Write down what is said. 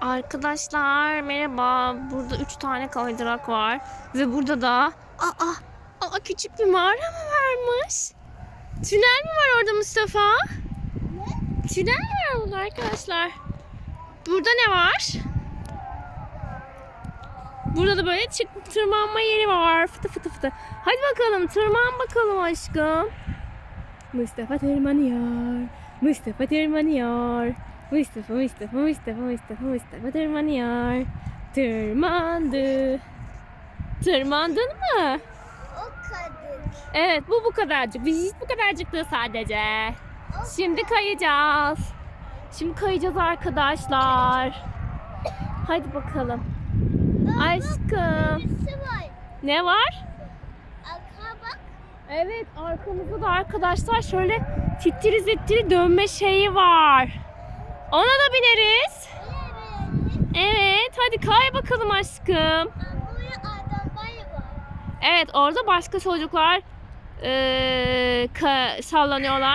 Arkadaşlar merhaba. Burada üç tane kaydırak var. Ve burada da aa, aa küçük bir mağara mı varmış? Tünel mi var orada Mustafa? Tünel mi var burada arkadaşlar? Burada ne var? Burada da böyle çık tırmanma yeri var. Fıtı fıtı fıtı. Hadi bakalım tırman bakalım aşkım. Mustafa tırmanıyor. Mustafa tırmanıyor. Mustafa, Mustafa, Mustafa, Mustafa, Mustafa tırmanıyor. Tırmandı. Tırmandın mı? O kadın. Evet bu bu kadarcık. Biz bu kadarcıktı sadece. Şimdi kayacağız. Şimdi kayacağız arkadaşlar. Hadi bakalım. Aşkım. Birisi var. Ne var? Evet arkamızda da arkadaşlar şöyle titri zitri dönme şeyi var. Ona da bineriz. Evet hadi kay bakalım aşkım. Evet orada başka çocuklar eee, ka- sallanıyorlar.